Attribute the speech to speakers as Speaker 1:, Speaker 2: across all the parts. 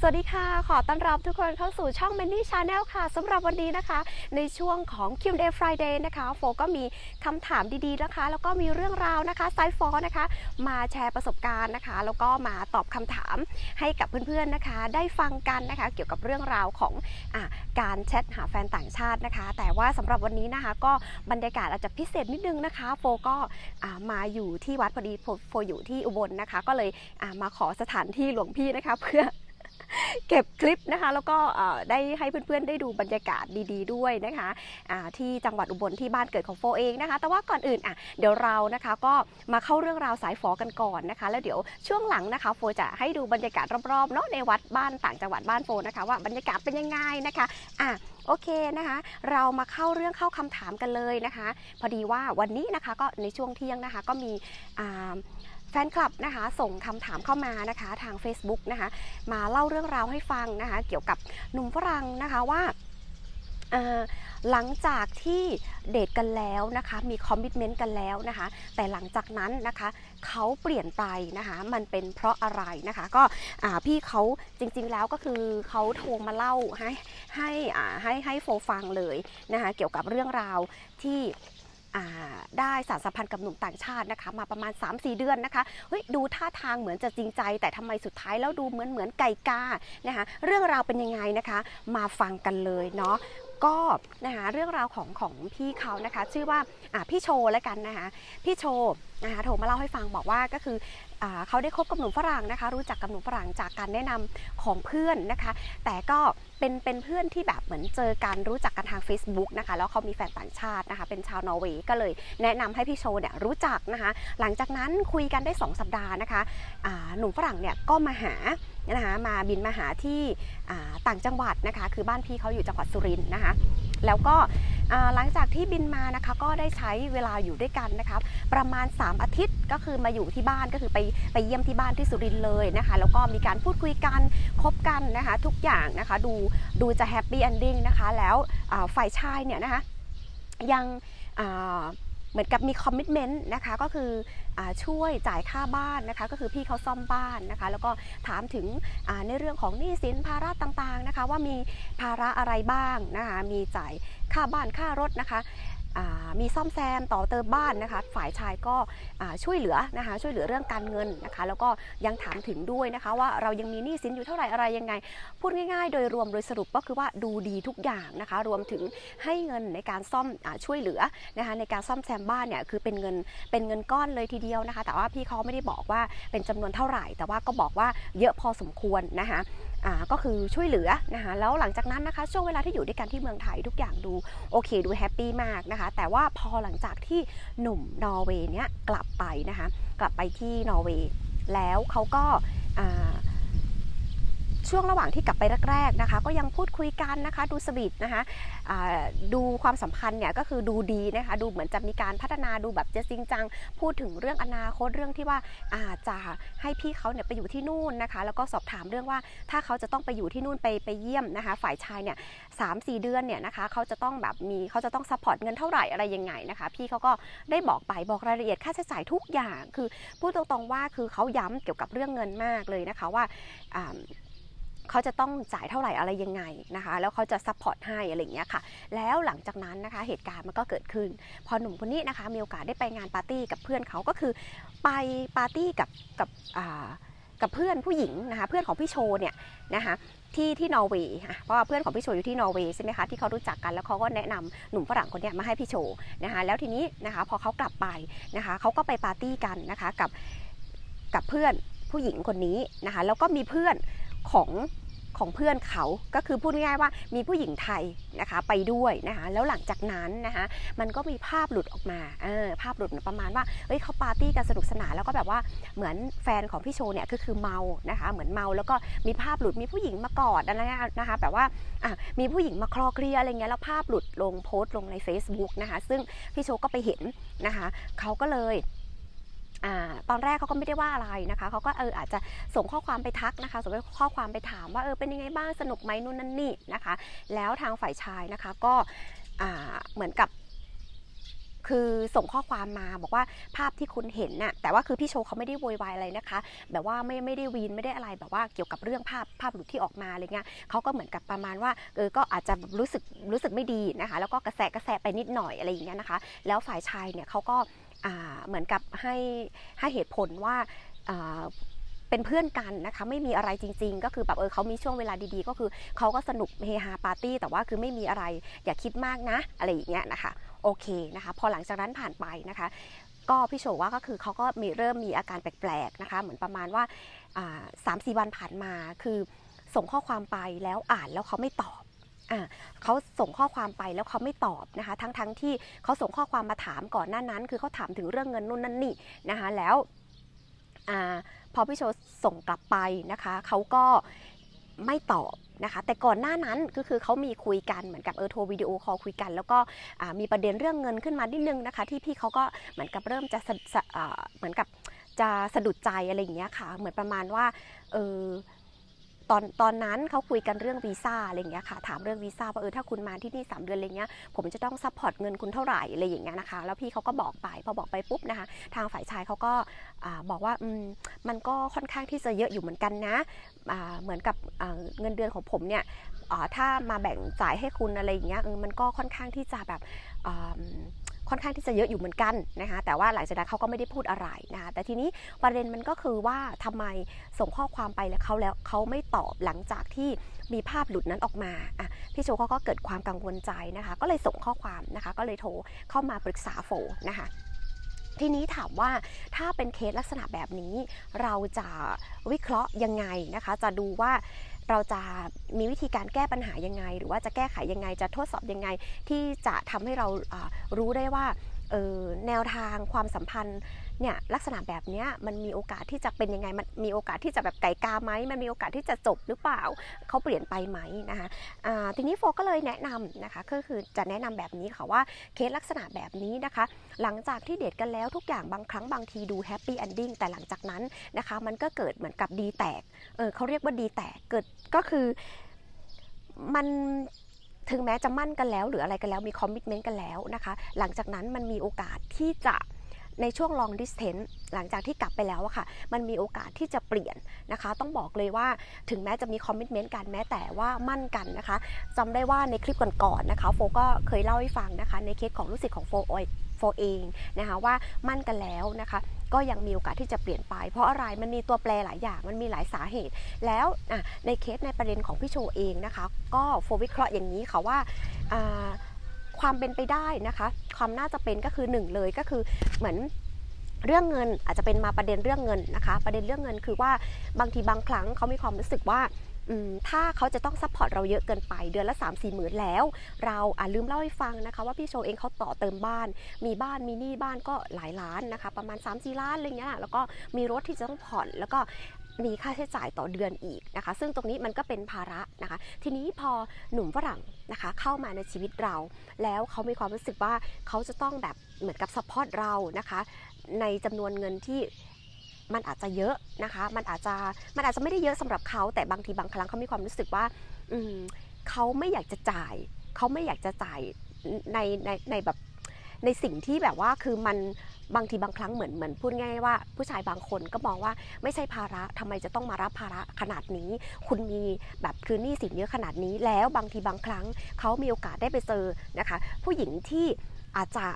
Speaker 1: สวัสดีค่ะ ขอต้อนรับทุกคนเข้าสู่ช่อง m a n y Channel ค่ะสำหรับวันนี้นะคะ ในช่วงของ Q&A Friday นะคะ โฟก็มีคำถามดีๆนะคะ แล้วก็มีเรื่องราวนะคะไซฟอนะคะ มาแชร์ประสบการณ์นะคะ แล้วก็มาตอบคำถามให้กับเพื่อนๆนะคะ ได้ฟังกันนะคะ เกี่ยวกับเรื่องราวของอการแชทหาแฟนต่างชาตินะคะ แต่ว่าสำหรับวันนี้นะคะ ก็บรรยากาศอาจจะพิเศษนิดนึงนะคะ โฟก็มาอยู่ที่วัดพอดีโฟอยู่ที่อุบลนะคะ ก็เลยมาขอสถานที่หลวงพี่นะคะ เพื่อ เก็บคลิปนะคะ แล้วก็ได้ให้เพื่อนๆได้ดูบรรยากาศดีๆ ด้วยนะคะที่จังหวัดอุบลที่บ้านเกิดของโฟเองนะคะ แต่ว่าก่อนอื่นอะเดี๋ยวเรานะคะก็มาเข้าเรื่องราวสายฝอกันก่อนนะคะ แล้วเดี๋ยวช่วงหลังนะคะ โฟจะให้ดูบรรยากาศรอบๆเนาะในวัดบ้านต่างจังหวัดบ้านโฟนะคะ ว่าบรรยากาศเป็นยังไงนะคะอะโอเคนะคะ เรามาเข้าเรื่องเข้าคำถามกันเลยนะคะ พอดีว่าวันนี้นะคะก็ในช่วงเที่ยงนะคะก็มีอ่า แฟนคลับนะคะส่งคำถามเข้ามานะคะทาง Facebook นะคะมาเล่าเรื่องราวให้ฟังนะคะเกี่ยวกับหนุ่มฝรั่งนะคะว่าหลังจากที่เดทกันแล้วนะคะมีคอมมิชเมนต์กันแล้วนะคะแต่หลังจากนั้นนะคะเขาเปลี่ยนไปนะคะมันเป็นเพราะอะไรนะคะก็พี่เขาจริงๆแล้วก็คือเขาโทรมาเล่าให้ให้ให้ให้โฟฟังเลยนะคะเกี่ยวกับเรื่องราวที่ ได้สารสัมพันธ์กับหนุ่มต่างชาตินะคะ มาประมาณ 3-4 เดือนนะคะเฮ้ยดูท่าทางเหมือนจะจริงใจ แต่ทำไมสุดท้ายแล้วดูเหมือนเหมือนไก่กานะคะเรื่องราวเป็นยังไงนะคะ มาฟังกันเลยเนาะก็นะคะเรื่องราวของของพี่เขานะคะ ชื่อว่าอ่าพี่โชแล้วกันนะคะพี่โช นะคะโทรมาเล่าให้ฟังบอกว่าก็คืออเขาได้คบกับหนุ่มฝรั่งนะคะ รู้จักกับหนุ่มฝรั่งจากการแนะนำของเพื่อนนะคะ แต่ก็เป็นเป็นเพื่อนที่แบบเหมือนเจอกันรู้จักกันทาง Facebook นะคะ แล้วเขามีแฟนต่างชาตินะคะ เป็นชาวนอร์เวย์ก็เลยแนะนำให้พี่โชเนี่ยรู้จักนะคะ หลังจากนั้นคุยกันได้ 2 สัปดาห์นะคะหนุ่มฝรั่งเนี่ยก็มาหานะคะมาบินมาหาที่ต่างจังหวัดนะคะ คือบ้านพี่เขาอยู่จังหวัดสุรินทร์นะคะ แล้วก็หลังจากที่บินมานะคะก็ได้ใช้เวลาอยู่ด้วยกันนะคะประมาณ 3 อาทิตย์ก็คือมาอยู่ที่บ้านก็คือไปไปเยี่ยมที่บ้านที่สุรินทร์เลยนะคะแล้วก็มีการพูดคุยกันคบกันนะคะทุกอย่างนะคะดูดูจะแฮปปี้เอนดิ้งนะคะแล้วฝ่ายชายเนี่ยนะคะยังอ่า มือนกับมีคอมมิชเมนต์นะคะก็คืออช่วยจ่ายค่าบ้านนะคะก็คือพี่เขาซ่อมบ้านนะคะแล้วก็ถามถึงในเรื่องของหนี้สินภาระต่างๆนะคะว่ามีภาระอะไรบ้างนะคะมีจ่ายค่าบ้านค่ารถนะคะ มีซ่อมแซมต่อเติมบ้านนะคะ ฝ่ายชายก็ช่วยเหลือนะคะ ช่วยเหลือเรื่องการเงินนะคะ แล้วก็ยังถามถึงด้วยนะคะ ว่าเรายังมีหนี้สินอยู่เท่าไหร่อะไรยังไง พูดง่ายๆ โดยรวมโดยสรุปก็คือว่าดูดีทุกอย่างนะคะ รวมถึงให้เงินในการซ่อมอช่วยเหลือนะคะ ในการซ่อมแซมบ้านเนี่ยคือเป็นเงินเป็นเงินก้อนเลยทีเดียวนะคะ แต่ว่าพี่เขาไม่ได้บอกว่าเป็นจำนวนเท่าไหร่ แต่ว่าก็บอกว่าเยอะพอสมควรนะคะ ก็คือช่วยเหลือนะคะแล้วหลังจากนั้นนะคะช่วงเวลาที่อยู่ด้วยกันที่เมืองไทยทุกอย่างดูโอเคดูแฮปปี้มากนะคะแต่ว่าพอหลังจากที่หนุ่มนอร์เวย์เนี้ยกลับไปนะคะกลับไปที่นอร์เวย์แล้วเขาก็ ช่วงระหว่างที่กลับไปแรกๆนะคะ ก็ยังพูดคุยกันนะคะ ดูสวีทนะคะดูความสัมพันธ์เนี่ยก็คือดูดีนะคะ ดูเหมือนจะมีการพัฒนาดูแบบจะจริงจัง พูดถึงเรื่องอนาคตเรื่องที่ว่าอาจจะให้พี่เขาเนี่ยไปอยู่ที่นู่นนะคะ แล้วก็สอบถามเรื่องว่าถ้าเขาจะต้องไปอยู่ที่นู่นไปไปเยี่ยมนะคะ ฝ่ายชายเนี่ยสามสี่เดือนเนี่ยนะคะเขาจะต้องแบบมีเขาจะต้องซัพพอร์ตเงินเท่าไหร่อะไรยังไงนะคะ พี่เขาก็ได้บอกไปบอกรายละเอียดค่าใช้จ่ายทุกอย่าง คือพูดตรงๆว่าคือเขาย้ำเกี่ยวกับเรื่องเงินมากเลยนะคะว่า เขาจะต้องจ่ายเท่าไหร่อะไรยังไงนะคะ แล้วเขาจะซัพพอร์ตให้อะไรอย่างเงี้ยค่ะ แล้วหลังจากนั้นนะคะเหตุการณ์มันก็เกิดขึ้น พอหนุ่มคนนี้นะคะมีโอกาสได้ไปงานปาร์ตี้กับเพื่อนเขาก็คือ ไปปาร์ตี้กับกับกับเพื่อนผู้หญิงนะคะเพื่อนของพี่โชเนี่ยนะคะที่ที่นอร์เวย์เพราะว่าเพื่อนของพี่โชอยู่ที่นอร์เวย์ใช่ไหมคะที่เขารู้จักกันแล้วเขาก็แนะนำหนุ่มฝรั่งคนนี้มาให้พี่โชนะคะแล้วทีนี้นะคะพอเขากลับไปนะคะเขาก็ไปปาร์ตี้กันนะคะกับกับเพื่อนผู้หญิงคนนี้นะคะแล้วก็มีเพื่อน ของของเพื่อนเขาก็คือพูดง่ายๆว่ามีผู้หญิงไทยนะคะไปด้วยนะคะแล้วหลังจากนั้นนะคะมันก็มีภาพหลุดออกมาเออภาพหลุดประมาณว่าเอ้ยเขาปาร์ตี้กันสนุกสนานแล้วก็แบบว่าเหมือนแฟนของพี่โชว์เนี่ยก็คือเมานะคะเหมือนเมาแล้วก็มีภาพหลุดมีผู้หญิงมากอดอะไรนะคะแบบว่าอะมีผู้หญิงมาคลอเคลียอะไรเงี้ยแล้วภาพหลุดลงโพสต์ลงใน Facebook นะคะซึ่งพี่โชว์ก็ไปเห็นนะคะเขาก็เลย ตอนแรกเขาก็ไม่ได้ว่าอะไรนะคะเขาก็เอออาจจะส่งข้อความไปทักนะคะส่งข้อความไปถามว่าเออเป็นยังไงบ้างสนุกไหมนู่นนั่นนี่นะคะ แล้วทางฝ่ายชายนะคะก็เหมือนกับ คือส่งข้อความมาบอกว่าภาพที่คุณเห็นน่ะแต่ว่าคือพี่โชว์เขาไม่ได้โวยวายอะไรนะคะ แบบว่าไม่ไม่ได้วีนไม่ได้อะไรแบบว่าเกี่ยวกับเรื่องภาพภาพหลุดที่ออกมาอะไรเงี้ยเขาก็เหมือนกับประมาณว่าเออก็อาจจะรู้สึกรู้สึกไม่ดีนะคะ แล้วก็กระแสกระแสไปนิดหน่อยอะไรอย่างเงี้ยนะคะ แล้วฝ่ายชายเนี่ยเขาก็อ่าเหมือนกับให้ให้เหตุผลว่าอ่าเป็นเพื่อนกันนะคะไม่มีอะไรจริง ๆ ก็คือแบบเออเขามีช่วงเวลาดีๆ ก็คือเขาก็สนุกเฮฮาปาร์ตี้แต่ว่าคือไม่มีอะไรอย่าคิดมากนะอะไรอย่างเงี้ยนะคะ โอเคนะคะพอหลังจากนั้นผ่านไปนะคะ ก็พี่โชว่าก็คือเขาก็มีเริ่มมีอาการแปลกๆนะคะเหมือนประมาณว่าสามสี่วันผ่านมาคือส่งข้อความไปแล้วอ่านแล้วเขาไม่ตอบอเขาส่งข้อความไปแล้วเขาไม่ตอบนะคะ ทั้งๆทที่เขาส่งข้อความมาถามก่อนหน้านั้น คือเขาถามถึงเรื่องเงินนู่นนั่นนี่นะคะแล้วอพอพี่โชส่งกลับไปนะคะเขาก็ไม่ตอบ นะคะ แต่ก่อนหน้านั้นก็คือเขามีคุยกันเหมือนกับเออโทรวิดีโอคอลคุยกัน แล้วก็มีประเด็นเรื่องเงินขึ้นมานิดนึงนะคะ ที่พี่เขาก็เหมือนกับเริ่มจะะะเหมือนกับจะสะดุดใจอะไรอย่างเงี้ยค่ะ เหมือนประมาณว่าเออ ตอนตอนนั้นเขาคุยกันเรื่องวีซ่าอะไรอย่างเงี้ยค่ะถามเรื่องวีซ่าว่าเออถ้าคุณมาที่นี่3เดือนอะไรเงี้ยผมจะต้องซัพพอร์ตเงินคุณเท่าไหร่อะไรอย่างเงี้ยนะคะ แล้วพี่เขาก็บอกไปพอบอกไปปุ๊บนะคะ ทางฝ่ายชายเขาก็บอกว่าอืมมันก็ค่อนข้างที่จะเยอะอยู่เหมือนกันนะเหมือนกับเงินเดือนของผมเนี่ยถ้ามาแบ่งจ่ายให้คุณอะไรอย่างเงี้ยเออมันก็ค่อนข้างที่จะแบบ ค่อนข้างที่จะเยอะอยู่เหมือนกันนะคะแต่ว่าหลังจากนั้นเขาก็ไม่ได้พูดอะไรนะคะแต่ทีนี้ประเด็นมันก็คือว่าทำไมส่งข้อความไปแล้วเขาแล้วเขาไม่ตอบหลังจากที่มีภาพหลุดนั้นออกมาอะพี่โชเขาก็เกิดความกังวลใจนะคะ ก็เลยส่งข้อความนะคะ ก็เลยโทรเข้ามาปรึกษาโฟนะคะทีนี้ถามว่าถ้าเป็นเคสลักษณะแบบนี้เราจะวิเคราะห์ยังไงนะคะ จะดูว่า เราจะมีวิธีการแก้ปัญหายังไง หรือว่าจะแก้ไขยังไง จะทดสอบยังไง ที่จะทำให้เรารู้ได้ว่า แนวทางความสัมพันธ์เนี่ยลักษณะแบบเนี้ยมันมีโอกาสที่จะเป็นยังไงมันมีโอกาสที่จะแบบไก่กาไหมมันมีโอกาสที่จะจบหรือเปล่าเขาเปลี่ยนไปไหมนะคะอ่าทีนี้โฟก็เลยแนะนำนะคะก็คือจะแนะนำแบบนี้ค่ะว่าเคสลักษณะแบบนี้นะคะ หลังจากที่เดทกันแล้วทุกอย่างบางครั้งบางทีดูแฮปปี้เอนดิ้งแต่หลังจากนั้นนะคะมันก็เกิดเหมือนกับดีแตกเออเขาเรียกว่าดีแตกเกิดก็คือมัน ถึงแม้จะมั่นกันแล้ว หรืออะไรกันแล้วมีคอมมิชเมนต์กันแล้วนะคะ หลังจากนั้นมันมีโอกาสที่จะในช่วง long distance หลังจากที่กลับไปแล้วอะค่ะ มันมีโอกาสที่จะเปลี่ยนนะคะ ต้องบอกเลยว่าถึงแม้จะมีคอมมิชเมนต์กันแม้แต่ว่ามั่นกันนะคะจำได้ว่าในคลิปก่อนๆนะคะ โฟก็เคยเล่าให้ฟังนะคะ ในเคสของลูกศิษย์ของโฟโฟเองนะคะว่ามั่นกันแล้วนะคะ ก็ยังมีโอกาสที่จะเปลี่ยนไป เพราะอะไรมันมีตัวแปรหลายอย่าง มันมีหลายสาเหตุ แล้วในเคสในประเด็นของพี่โชเองนะคะ ก็โฟวิเคราะห์อย่างนี้ค่ะว่าความเป็นไปได้นะคะ ความน่าจะเป็นก็คือหนึ่งเลยก็คือเหมือนเรื่องเงินอาจจะเป็นมาประเด็นเรื่องเงินนะคะ ประเด็นเรื่องเงินคือว่าบางทีบางครั้งเขามีความรู้สึกว่า ถ้าเขาจะต้องซัพพอร์ตเราเยอะเกินไปเดือนละ 3 4หมื่นแล้ว เราอ่าลืมเล่าให้ฟังนะคะ ว่าพี่โชว์เองเขาต่อเติมบ้าน มีบ้านมีหนี้บ้านก็หลายล้านนะคะ ประมาณ3 4ล้านอะไรเงี้ยแล้วก็มีรถที่จะต้องผ่อนแล้วก็มีค่าใช้จ่ายต่อเดือนอีกนะคะ ซึ่งตรงนี้มันก็เป็นภาระนะคะ ทีนี้พอหนุ่มฝรั่งนะคะ เข้ามาในชีวิตเรา แล้วเขามีความรู้สึกว่าเขาจะต้องแบบเหมือนกับซัพพอร์ตเรานะคะ ในจำนวนเงินที่ มันอาจจะเยอะนะคะ มันอาจจะมันอาจจะไม่ได้เยอะสำหรับเขา แต่บางทีบางครั้งเขามีความรู้สึกว่าอืมเขาไม่อยากจะจ่าย เขาไม่อยากจะจ่ายในในในแบบในสิ่งที่แบบว่าคือมันบางทีบางครั้งเหมือนเหมือนพูดง่ายว่า ผู้ชายบางคนก็มองว่าไม่ใช่ภาระทำไมจะต้องมารับภาระขนาดนี้ คุณมีแบบคือหนี้สินเยอะขนาดนี้แล้วบางทีบางครั้งเขามีโอกาสได้ไปเจอนะคะ ผู้หญิงที่อาจจะ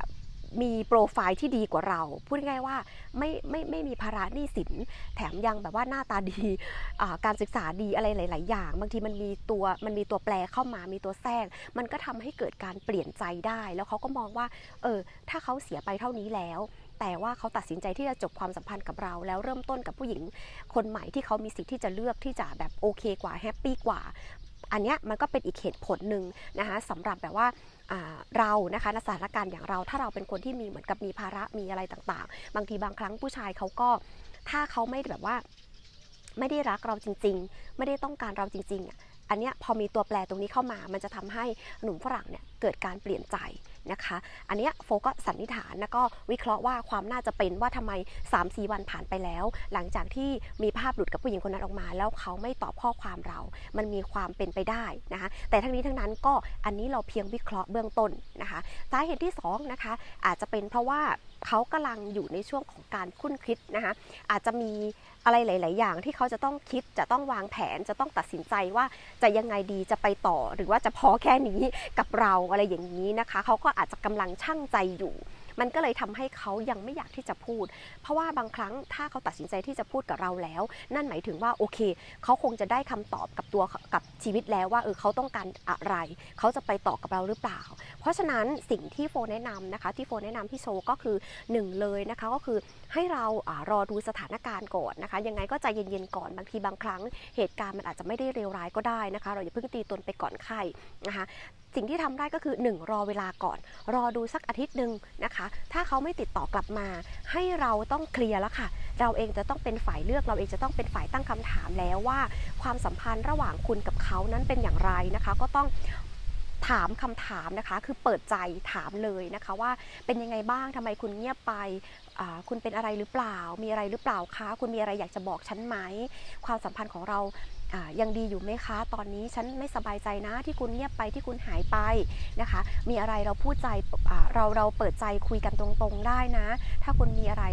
Speaker 1: มีโปรไฟล์ที่ดีกว่าเรา พูดง่ายๆว่าไม่ไม่ไม่มีภาระหนี้สิน แถมยังแบบว่าหน้าตาดีการศึกษาดีอะไรหลาย ๆ อย่าง บางทีมันมีตัวมันมีตัวแปรเข้ามามีตัวแทรกมันก็ทำให้เกิดการเปลี่ยนใจได้ แล้วเขาก็มองว่าเออถ้าเขาเสียไปเท่านี้แล้วแต่ว่าเขาตัดสินใจที่จะจบความสัมพันธ์กับเรา แล้วเริ่มต้นกับผู้หญิงคนใหม่ที่เขามีสิทธิ์ที่จะเลือกที่จะแบบโอเคกว่าแฮปปี้กว่า อันเนี้ยมันก็เป็นอีกเหตุผลหนึ่งนะคะสำหรับแบบว่าเรานะคะในสถานการณ์อย่างเราถ้าเราเป็นคนที่มีเหมือนกับมีภาระมีอะไรต่างๆ บางทีบางครั้งผู้ชายเขาก็ถ้าเขาไม่แบบว่าไม่ได้รักเราจริง ๆ ไม่ได้ต้องการเราจริง ๆ อันเนี้ยพอมีตัวแปรตรงนี้เข้ามา มันจะทำให้หนุ่มฝรั่งเนี่ยเกิดการเปลี่ยนใจ นะคะ อันนี้โฟก็สันนิษฐานแล้วก็วิเคราะห์ว่าความน่าจะเป็นว่าทำไม 3-4 วันผ่านไปแล้ว หลังจากที่มีภาพหลุดกับผู้หญิงคนนั้นออกมา แล้วเขาไม่ตอบข้อความเรา มันมีความเป็นไปได้นะคะ แต่ทั้งนี้ทั้งนั้นก็อันนี้เราเพียงวิเคราะห์เบื้องต้นนะคะสาเหตุที่2นะคะอาจจะเป็นเพราะว่าเขากำลังอยู่ในช่วงของการคุ้นคิดนะคะอาจจะมี อะไรหลาย ๆ อย่างที่เขาจะต้องคิดจะต้องวางแผนจะต้องตัดสินใจว่าจะยังไงดีจะไปต่อ หรือว่าจะพอแค่นี้กับเราอะไรอย่างนี้นะคะ เขาก็อาจจะกำลังชั่งใจอยู่ มันก็เลยทำให้เขายังไม่อยากที่จะพูด เพราะว่าบางครั้งถ้าเขาตัดสินใจที่จะพูดกับเราแล้ว นั่นหมายถึงว่าโอเค เขาคงจะได้คำตอบกับตัวกับชีวิตแล้วว่าเออเขาต้องการอะไร เขาจะไปต่อกับเราหรือเปล่า เพราะฉะนั้นสิ่งที่โฟแนะนำนะคะที่โฟแนะนำพี่โชก็คือหนึ่งเลยนะคะก็คือให้เราอารอดูสถานการณ์ก่อนนะคะ ยังไงก็ใจเย็นๆก่อนบางทีบางครั้งเหตุการณ์มันอาจจะไม่ได้เลวร้ายก็ได้นะคะ เราอย่าเพิ่งตีตนไปก่อนไข้นะคะสิ่งที่ทำได้ก็คือ 1 รอเวลาก่อน รอดูสักอาทิตย์หนึ่งนะคะถ้าเขาไม่ติดต่อกลับมา ให้เราต้องเคลียร์แล้วค่ะ เราเองจะต้องเป็นฝ่ายเลือก เราเองจะต้องเป็นฝ่ายตั้งคำถามแล้วว่า ความสัมพันธ์ระหว่างคุณกับเขานั้นเป็นอย่างไรนะคะ ก็ต้องถามคำถามนะคะคือเปิดใจถามเลยนะคะว่าเป็นยังไงบ้างทำไมคุณเงียบไปคุณเป็นอะไรหรือเปล่า มีอะไรหรือเปล่าคะ คุณมีอะไรอยากจะบอกฉันไหม ความสัมพันธ์ของเรา ยังดีอยู่ไหมคะ ตอนนี้ฉันไม่สบายใจนะที่คุณเงียบไปที่คุณหายไปนะคะ มีอะไรเราพูดใจเราเราเปิดใจคุยกันตรงๆได้นะ ถ้าคุณมีอะไร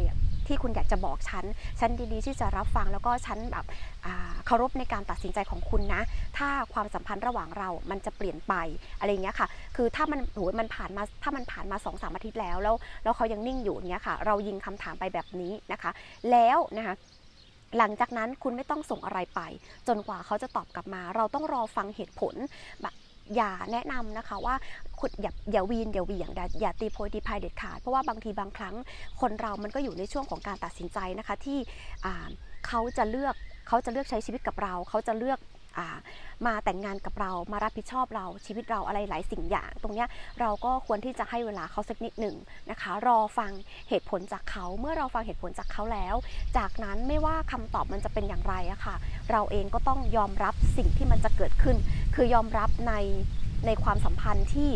Speaker 1: ที่คุณอยากจะบอกฉัน ฉันดีๆที่จะรับฟังแล้วก็ฉันแบบเคารพในการตัดสินใจของคุณนะ ถ้าความสัมพันธ์ระหว่างเรา มันจะเปลี่ยนไปอะไรเงี้ยค่ะ คือถ้ามันโหยมันผ่านมา ถ้ามันผ่านมา2อสามอาทิตย์แล้ว แล้วแล้วเขายังนิ่งอยู่อย่างเงี้ยค่ะ เรายิงคำถามไปแบบนี้นะคะ แล้วนะคะ หลังจากนั้นคุณไม่ต้องส่งอะไรไป จนกว่าเขาจะตอบกลับมา เราต้องรอฟังเหตุผลแบบอย่าแนะนำนะคะว่าคุณอย่าอย่าวีนอย่าเหวี่ยงอย่าอย่าตีโพยตีพายเด็ดขาด เพราะว่าบางทีบางครั้งคนเรามันก็อยู่ในช่วงของการตัดสินใจนะคะที่เขาจะเลือกเขาจะเลือกใช้ชีวิตกับเรา เขาจะเลือก มาแต่งงานกับเรามารับผิดชอบเราชีวิตเราอะไรหลายสิ่งอย่าง ตรงเนี้ยเราก็ควรที่จะให้เวลาเขาสักนิดหนึ่งนะคะ รอฟังเหตุผลจากเขาเมื่อเราฟังเหตุผลจากเขาแล้ว จากนั้นไม่ว่าคำตอบมันจะเป็นอย่างไรอะค่ะ เราเองก็ต้องยอมรับสิ่งที่มันจะเกิดขึ้น คือยอมรับในในความสัมพันธ์ที่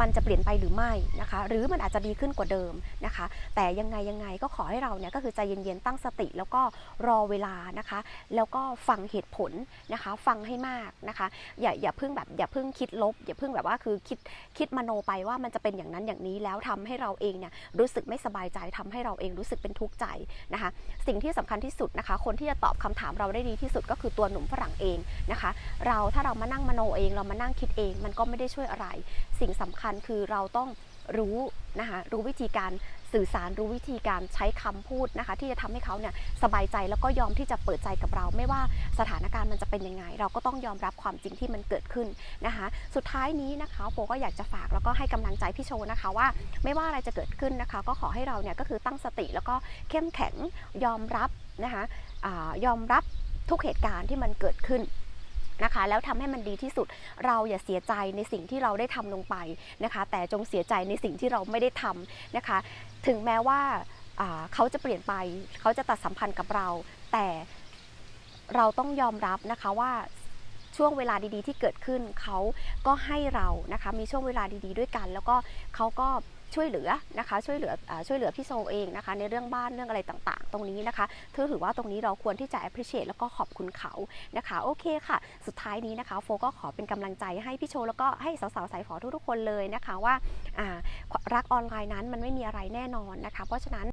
Speaker 1: มันจะเปลี่ยนไปหรือไม่นะคะ หรือมันอาจจะดีขึ้นกว่าเดิมนะคะ แต่ยังไงยังไงก็ขอให้เราเนี่ยก็คือใจเย็นๆตั้งสติ แล้วก็รอเวลานะคะ แล้วก็ฟังเหตุผลนะคะ ฟังให้มากนะคะ อย่าอย่าเพิ่งแบบอย่าเพิ่งคิดลบ อย่าเพิ่งแบบว่าคือคิดคิดมโนไปว่ามันจะเป็นอย่างนั้นอย่างนี้แล้วทำให้เราเองเนี่ยรู้สึกไม่สบายใจทำให้เราเองรู้สึกเป็นทุกข์ใจนะคะ สิ่งที่สำคัญที่สุดนะคะ คนที่จะตอบคำถามเราได้ดีที่สุดก็คือตัวหนุ่มฝรั่งเองนะคะ เราถ้าเรามานั่งมโนเองเรามานั่งคิดเอง มันก็ไม่ได้ช่วยอะไร สิ่งสำคัญคือเราต้องรู้นะคะรู้วิธีการสื่อสารรู้วิธีการใช้คำพูดนะคะ ที่จะทำให้เขาเนี่ยสบายใจแล้วก็ยอมที่จะเปิดใจกับเรา ไม่ว่าสถานการณ์มันจะเป็นยังไง เราก็ต้องยอมรับความจริงที่มันเกิดขึ้นนะคะ สุดท้ายนี้นะคะโฟก็อยากจะฝากแล้วก็ให้กำลังใจพี่โชว์นะคะว่า ไม่ว่าอะไรจะเกิดขึ้นนะคะ ก็ขอให้เราเนี่ยก็คือตั้งสติแล้วก็เข้มแข็งยอมรับนะคะอายอมรับทุกเหตุการณ์ที่มันเกิดขึ้น นะคะ แล้วทำให้มันดีที่สุดเราอย่าเสียใจในสิ่งที่เราได้ทำลงไปนะคะ แต่จงเสียใจในสิ่งที่เราไม่ได้ทำนะคะ ถึงแม้ว่าอ่าเขาจะเปลี่ยนไป เขาจะตัดสัมพันธ์กับเรา แต่เราต้องยอมรับนะคะว่าช่วงเวลาดีๆ ที่เกิดขึ้นเขาก็ให้เรานะคะ มีช่วงเวลาดีๆ ด้วยกัน แล้วก็เขาก็ ช่วยเหลือนะคะช่วยเหลืออช่วยเหลือพี่โซเองนะคะในเรื่องบ้านเรื่องอะไรต่างๆ ตรงนี้นะคะถือว่าตรงนี้เราควรที่จะ appreciate แล้วก็ขอบคุณเขานะคะโอเคค่ะ สุดท้ายนี้นะคะโฟก็ขอเป็นกำลังใจให้พี่โชว์แล้วก็ให้สาวๆสายฝอทุกๆคนเลยนะคะว่ารักออนไลน์นั้นมันไม่มีอะไรแน่นอนนะคะ เพราะฉะนั้น